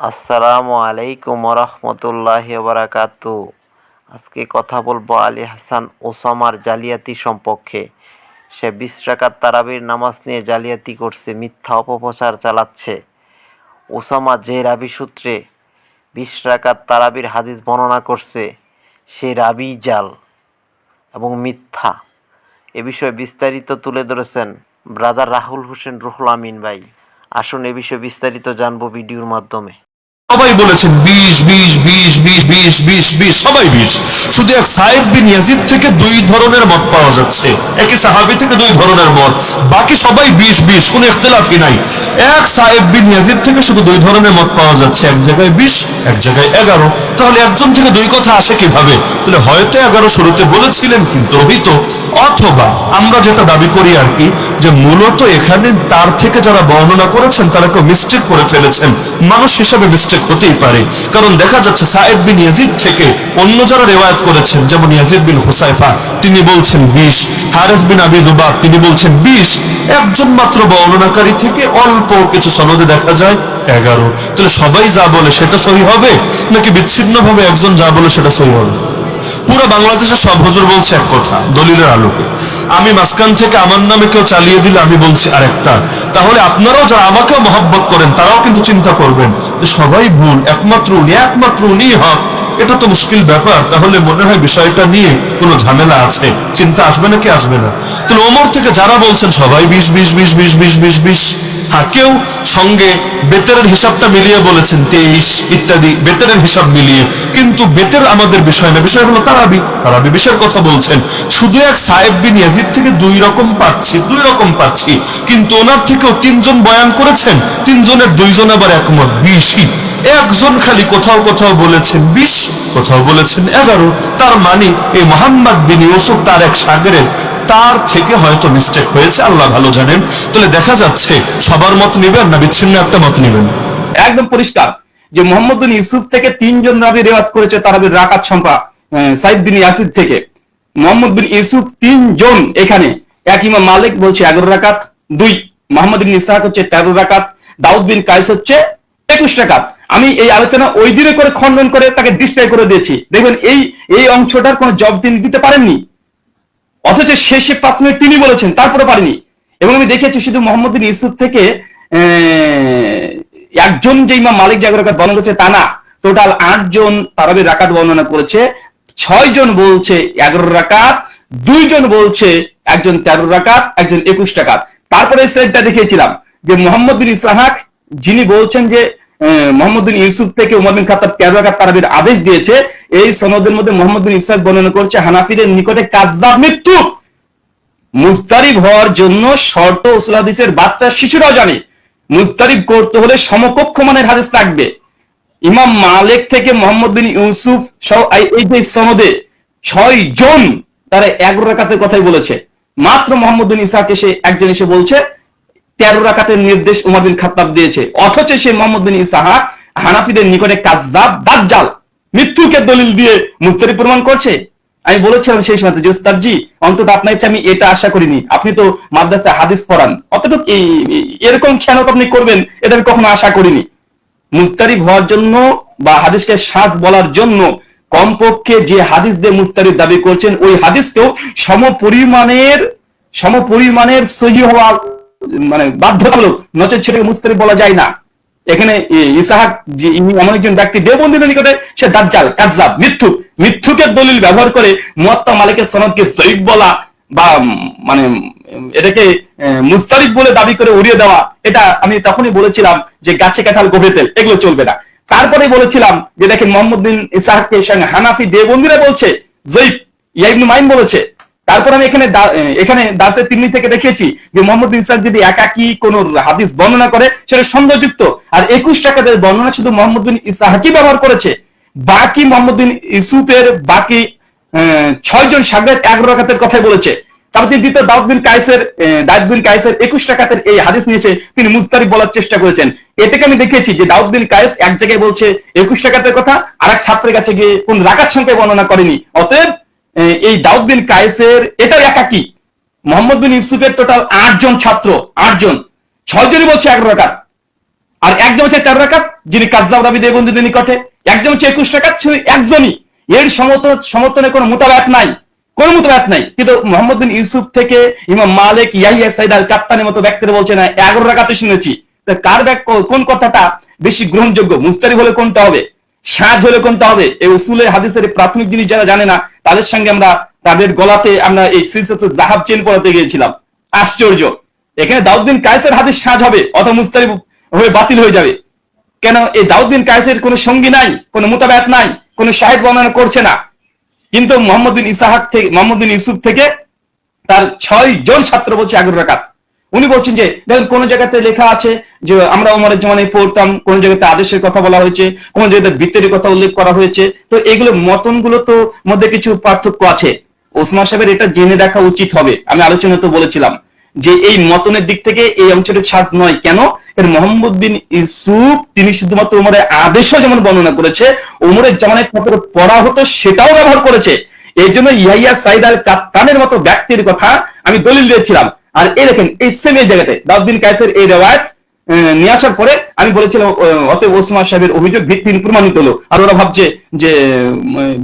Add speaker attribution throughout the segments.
Speaker 1: আসসালামু আলাইকুম রহমতুল্লাহ বারাকাতু আজকে কথা বলব আলী হাসান ওসামার জালিয়াতি সম্পর্কে। সে বিশ রাকাত তারাবির নামাজ নিয়ে জালিয়াতি করছে, মিথ্যা অপপ্রচার চালাচ্ছে। ওসামা যে রাবি সূত্রে বিশ রাকাত তারাবির হাদিস বর্ণনা করছে সেই রাবি জাল এবং মিথ্যা। এ বিষয়ে বিস্তারিত তুলে ধরেছেন ব্রাদার রাহুল হোসেন রুহুল আমিন ভাই। আসুন এ বিষয়ে বিস্তারিত জানব ভিডিওর মাধ্যমে।
Speaker 2: সবাই বলেছেন বিশ বিশ বিশ বিশ বিশ বিশ বিশ, সবাই বিশ। শুধু সাহেব বিন ইয়াজিদ থেকে দুই ধরনের মত পাওয়া যাচ্ছে। একই সাহাবি থেকে দুই ধরনের মত। বাকি সবাই বিশ বিশ, কোনো ইখতিলাফই নাই। এক সাহেব বিন ইয়াজিদ থেকে শুধু দুই ধরনের মত পাওয়া যাচ্ছে, এক জায়গায় বিশ, এক জায়গায় এগারো। তাহলে একজন থেকে দুই কথা আসে কীভাবে? তাহলে হয়তো এগারো শুরুতে বলেছিলেন, কিন্তু রহিত অথবা আমরা যেটা দাবি করি আর কি, যে মূলত এখানে তার থেকে যারা বর্ণনা করেছেন, তারা কেউ মিস্টেক করে ফেলেছেন। মানুষ হিসাবে মিস্টেক হতেই পারে। কারণ দেখা যাচ্ছে সাহেব বিন ইয়াজিদ থেকে অন্য যারা করেছেন, যেমন ইয়াজিদ বিন হুসাইফা, তিনি বলছেন বিশ। হারেস বিন তিনি বলছেন বিশ। একজন মাত্র বর্ণনাকারী থেকে অল্প কিছু সনদে দেখা যায় এগারো। তাহলে সবাই যা বলে সেটা সহি হবে, নাকি বিচ্ছিন্নভাবে একজন যা বলে সেটা সহি হবে? পুরো বাংলাদেশের সব হুজুর বলছে এক কথা, দলিলের আলোকে। আমি মাঝখান থেকে আমার নামে কেউ চালিয়ে দিলে আমি বলছি আরেকটা। তাহলে আপনারাও যারা আমাকেও মহব্বত করেন, তারাও কিন্তু চিন্তা করবেন সবাই ভুল, একমাত্র উনি একমাত্র উনি হক। এটা তো মুশকিল ব্যাপার। তাহলে মনে হয় বিষয়টা নিয়ে কোনো ঝামেলা আছে? চিন্তা আসবে নাকি আসবে না? তাহলে ওমর থেকে যারা বলছেন, সবাই বিশ বিশ বিশ বিশ বিশ বিশ বিশ। হ্যাঁ কেউ সঙ্গে বেতনের হিসাবটা মিলিয়ে বলেছেন তেইশ ইত্যাদি বেতনের হিসাব মিলিয়ে। কিন্তু বেতের আমাদের বিষয় না, বিষয় হলো তারাবি। তারাবি বিষয়ের কথা বলছেন। শুধু এক সাহেব বিন ইয়াজিদ থেকে দুই রকম পাচ্ছি, দুই রকম পাচ্ছি। কিন্তু ওনার থেকেও তিনজন বয়ান করেছেন, তিনজনের দুইজন আবার একমত, বিশই। একজন খালি কোথাও কোথাও বলেছেন বিশ, কোথাও বলেছেন এগারো। তার মানে এই মোহাম্মদ বিন ইউসুফ তার এক সাগরের তার থেকে হয়তো মিস্টেক হয়েছে আল্লাহ ভালো জানেন। তাহলে দেখা যাচ্ছে সবার মত নেবেন না বিচ্ছিন্ন একটা মত নেবেন
Speaker 3: একদম পরিষ্কার যে মোহাম্মদ ইউসুফ থেকে তিনজন রাবি রেওয়াত করেছে তারাবির রাকাত আহ, সাইদ বিন ইয়াসিদ থেকে। মোহাম্মদ বিন ইউসুফ তিনজন এখানে। এক ইমাম মালিক বলছে এগারো রাকাত দুই মোহাম্মদ বিন ইসাহাক হচ্ছে তেরো রাকাত দাউদ বিন কাইস হচ্ছে একুশ রাকাত। আমি এই আলোচনা ওই দিনে করে খণ্ডন করে তাকে ডিসপ্লে করে দিয়েছি। দেখবেন এই এই অংশটার কোনো জব তিনি দিতে পারেননি। অথচ শেষে পাঁচ মিনিট তিনি বলেছেন, তারপরে পারেনি। এবং আমি দেখেছি শুধু মোহাম্মদ বিন ইউসুফ থেকে একজন যে ইমাম মালিক জাগর বর্ণনা করেছে, তা না। টোটাল আটজন তারাবির রাকাত বর্ণনা করেছে ছয় জন বলছে এগারো রাকাত দুইজন বলছে একজন তেরো রাকাত একজন একুশ রাকাত তারপরে স্লাইডটা দেখিয়েছিলাম যে মোহাম্মদ বিন ইসাহাক, যিনি বলছেন যে মোহাম্মদ বিন ইউসুফ থেকে উমর বিন খাত্তাব তেরো তারাবির আদেশ দিয়েছে? এই সনদের মধ্যে মোহাম্মদ বিন ইসাহাক বর্ণনা করছে, হানাফিদের নিকটে কাজদাব মৃত্যু। মুস্তারিব হওয়ার জন্য শর্ত উসুল হাদিসের বাচ্চা শিশুরাও জানে। মুস্তারিব করতে হলে সমকক্ষ মানের হাদিস লাগবে। ইমাম মালিক থেকে মোহাম্মদ বিন ইউসুফ এই যে সনদে ছয় জন তারা এগারো রাকাতের কথাই বলেছে। মাত্র মোহাম্মদ বিন ইসাক এসে একজন এসে বলছে তেরো রাকাতের নির্দেশ উমর বিন খাত্তাব দিয়েছে। অথচ সে মোহাম্মদ বিন ইসাহা হানাফিদের নিকটে কাজাব দাজ্জাল মৃত্যুকে দলিল দিয়ে মুস্তারি প্রমাণ করছে। আমি বলেছিলাম সেই সময় যে, উস্তাদজি, অন্তত আপনার ইচ্ছে আমি এটা আশা করিনি। আপনি তো মাদ্রাসা হাদিস পড়ান। অতটুকু এরকম খেয়ানত আপনি করবেন, এটা আমি কখনো আশা করিনি। মুস্তারিব হওয়ার জন্য বা হাদিসকে শ্বাস বলার জন্য কমপক্ষে যে হাদিস দিয়ে মুস্তারিব দাবি করছেন, ওই হাদিসকেও সম পরিমাণের সম পরিমাণের সহি হওয়া মানে বাধ্যতামূলক, নচেত সেটাকে মুস্তারিব বলা যায় না। এখানে ইসাহাক যে এমন একজন ব্যক্তি দেবন্দিনের নিকটে, সে দাজ্জাল, কাজ্জাব, মিথ্যু। মিথ্যুকে দলিল ব্যবহার করে মুয়াত্তা মালিকের সনদকে জয়ীব বলা বা মানে এটাকে মুস্তারিফ বলে দাবি করে উড়িয়ে দেওয়া। এটা আমি তখনই বলেছিলাম যে গাছে কাঁঠাল গোভে তেল, এগুলো চলবে না। তারপরে বলেছিলাম যে দেখেন মোহাম্মদ বিন ইসাহাককে সঙ্গে হানাফি দেবন্দিরা বলছে জৈব ইয়াইবনু মাইন বলেছে তারপর আমি এখানে এখানে দাসের তিন্নি থেকে দেখিয়েছি যে মোহাম্মদ ইসাক যদি একাকি কোন হাদিস বর্ণনা করে, সেটা সন্দেহযুক্ত। আর একুশ টাকাদের বর্ণনা শুধু মোহাম্মদ বিন ইসাহাকি ব্যবহার করেছে। বাকি মোহাম্মদ বিন ইসুফের বাকি ছয় জন সাগরেদ এগারো রাকাতের কথাই বলেছে। তারপর তিনি দ্বিতীয় দাউদ বিন কাইসের দাউদ বিন কাইসের একুশ টাকাতের এই হাদিস নিয়েছে, তিনি মুস্তারিফ বলার চেষ্টা করেছেন। এটাকে আমি দেখেছি যে দাউদ বিন কাইস এক জায়গায় বলছে, একুশ টাকাতের কথা আর এক ছাত্রের কাছে গিয়ে কোন রাকাত সংখ্যায় বর্ণনা করেনি। অতএব এই দাউদ বিন কায়েসের এটাও একাকি। মোহাম্মদ বিন ইউসুফের টোটাল আটজন ছাত্র, আট জন। ছয় জনই বলছে এগারো রাকাত। আর একজন হচ্ছে তেরো রাকাত, যিনি কাজাব রাবি দেবন্দীদের নিকটে। একজন হচ্ছে একুশ রাকাত, শুধু একজনই। এর সমত সমর্থনে কোনো মোতাবেক নাই। কোন মোতাবেক নাই। কিন্তু মোহাম্মদ বিন ইউসুফ থেকে ইমাম মালিক ইয়াহিয়া সাইদ আল কাপ্তানের মতো ব্যক্তিরা বলছে, না, এগারো রাকাতে শুনেছি। তা কার কোন কথাটা বেশি গ্রহণযোগ্য? মুস্তারি হলে কোনটা হবে? সাজ হলে কোনটা হবে? এই উসুলের হাদিসের প্রাথমিক জিনিস যারা জানে না, তাদের সঙ্গে আমরা তাদের গলাতে আমরা এই সিলসিলাত জাহাব চেন পড়াতে গিয়েছিলাম। আশ্চর্য। এখানে দাউদ্দিন কায়েসের হাদিস সাজ হবে, অথবা মুস্তারি হয়ে বাতিল হয়ে যাবে। কেন? এই দাউদ্দিন কায়েসের কোনো সঙ্গী নাই, কোনো মোতাবেত নাই, কোনো সাহেব বর্ণনা করছে না। কিন্তু মোহাম্মদ বিন ইসাহাক থেকে, মোহাম্মদ বিন ইউসুফ থেকে তার ছয় জন ছাত্র বলছে এগারো রাকাত। উনি বলছেন যে, দেখেন, কোন জায়গাতে লেখা আছে যে, আমরা ওমরের জমানায় পড়তাম, কোন জায়গাতে আদেশের কথা বলা হয়েছে, কোন জায়গাতে বৃত্তের কথা উল্লেখ করা হয়েছে। তো এগুলো মতনগুলো তো মধ্যে কিছু পার্থক্য আছে। ওসমান সাহেবের এটা জেনে দেখা উচিত হবে। আমি আলোচনা তো বলেছিলাম যে, এই মতনের দিক থেকে এই অংশটা ছাজ নয়। কেন? এর মোহাম্মদ বিন ইউসুফ, তিনি শুধুমাত্র উমরের আদেশও যেমন বর্ণনা করেছে, উমরের জামানায় কত পড়া হতো, সেটাও ব্যবহার করেছে। এই জন্য ইয়াহিয়া সাইদ আল কাপ্তানের মতো ব্যক্তির কথা আমি দলিল দিয়েছিলাম। আর এই দেখেন, এই সেম এই জায়গাতে, দাউদ্দিন কায়েসের এই রেওয়ায়ত নিয়ে আসার পরে আমি বলেছিলাম অতএব ওসমান সাহেবের অভিযোগ ভিত্তিহীন প্রমাণিত হলো। আর ওরা ভাবছে যে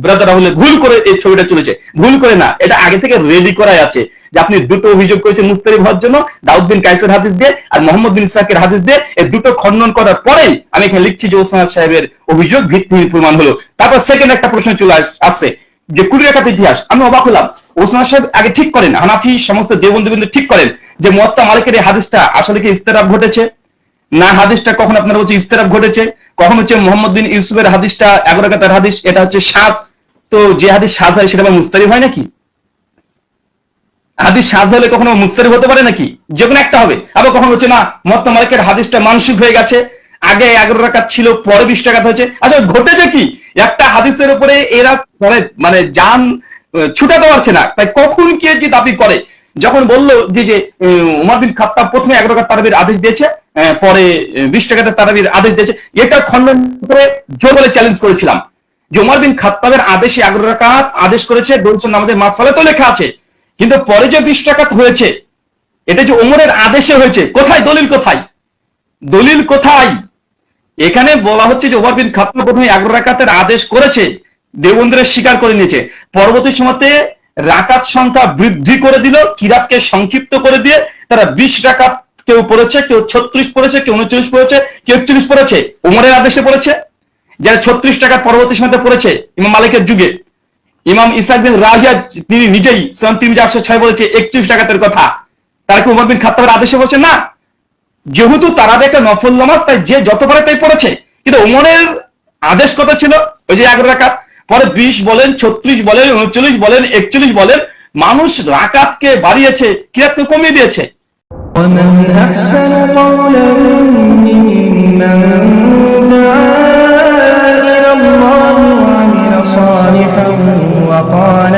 Speaker 3: ব্রাদার হলে ভুল করে এই ছবিটা চলেছে ভুল করে না, এটা আগে থেকে রেডি করাই আছে যে আপনি দুটো অভিযোগ করেছেন মুস্তারিফ হওয়ার জন্য, দাউদ্দিন কাইসের হাদিস দিয়ে আর মোহাম্মদ বিন ইসাকের হাদিস দিয়ে এই দুটো খণ্ডন করার পরেই আমি এখানে লিখছি যে ওসমান সাহেবের অভিযোগ ভিত্তিহীন প্রমাণ হলো। তারপর সেকেন্ড একটা প্রশ্ন চলে আসছে। যে কুড়ি রেখাতে ইতিহাস, আমি অবাক হলাম। ওসমান সাহেব আগে ঠিক করেন, হানাফি সমস্ত দেবন্দী বিন্দু ঠিক করেন যে মোয়াত্তা মালিকের এই হাদিসটা আসলে কি ইস্তেরাব ঘটেছে? না, হাদিসটা কখন আপনারা বলছে ইস্তেরাব ঘটেছে? কখন হচ্ছে মোহাম্মদ বিন ইউসুফের হাদিসটা, এগারো কাতার হাদিস, এটা হচ্ছে সাজ। তো যে হাদিস সাজ হয়, সেটা আবার মুস্তারিফ হয় নাকি? হাদিস সাজ হলে কখনো মুস্তারিফ হতে পারে নাকি? যে কোনো একটা হবে। আবার কখনো হচ্ছে না মত্তা মালিকের হাদিসটা মানসিক হয়ে গেছে, আগে এগারো টাকা ছিল, পরে বিশ টাকা হয়েছে। আচ্ছা ঘটেছে কি? একটা হাদিসের উপরে এরা মানে যান ছুটাতে পারছে না। তাই কখন কে যে দাবি করে? যখন বলল যে যে উম, উমর বিন খাত্তাব প্রথমে এগারো টাকা তারাবির আদেশ দিয়েছে পরে বিশ টাকাতে তারাবির আদেশ দিয়েছে এটা খণ্ডন করে জোর বলে চ্যালেঞ্জ করেছিলাম। যে উমর বিন খাত্তাবের আদেশে এগারো রাকাত আদেশ করেছে বলছেন আমাদের মাসালে তো লেখা আছে। কিন্তু পরে যে বিশ টাকাত হয়েছে এটা যে উমরের আদেশে হয়েছে কোথায়? দলিল কোথায়? দলিল কোথায়? এখানে বলা হচ্ছে যে ওমর বিন খাত্তাব প্রথমে এগারো রাকাতের আদেশ করেছে, দেবন্দ্রের স্বীকার করে নিয়েছে। পরবর্তী সময়তে রাকাত সংখ্যা বৃদ্ধি করে দিল, কিরাতকে সংক্ষিপ্ত করে দিয়ে তারা বিশ রাকাত কেউ পড়েছে, কেউ ছত্রিশ পড়েছে, কেউ উনচল্লিশ পড়েছে, কেউ একচল্লিশ পড়েছে। উমরের আদেশে পড়েছে, যারা ছত্রিশ টাকার পরবর্তী সময়তে পড়েছে, ইমাম মালিকের যুগে। ইমাম ইসাক বিন রাজিয়া, তিনি নিজেই সন তিন চারশো ছয় বলেছে একত্রিশ টাকাতের কথা। তারা কি উমর বিন খাত্তাবের আদেশে বলছে না। যেহেতু তারা একটা নফল নামাজ তাই যে যত পারে তাই পড়েছে কিন্তু উমরের আদেশ কত ছিল ওই যে এগারো রাকাত পরে বিশ বলেন ছত্রিশ বলেন উনচল্লিশ বলেন একচল্লিশ বলেন মানুষ রাকাতকে বাড়িয়েছে কিরাতকে কমিয়ে দিয়েছে
Speaker 4: ومن أحسن قولا ممن دعا إلى الله وعمل صالحا وقال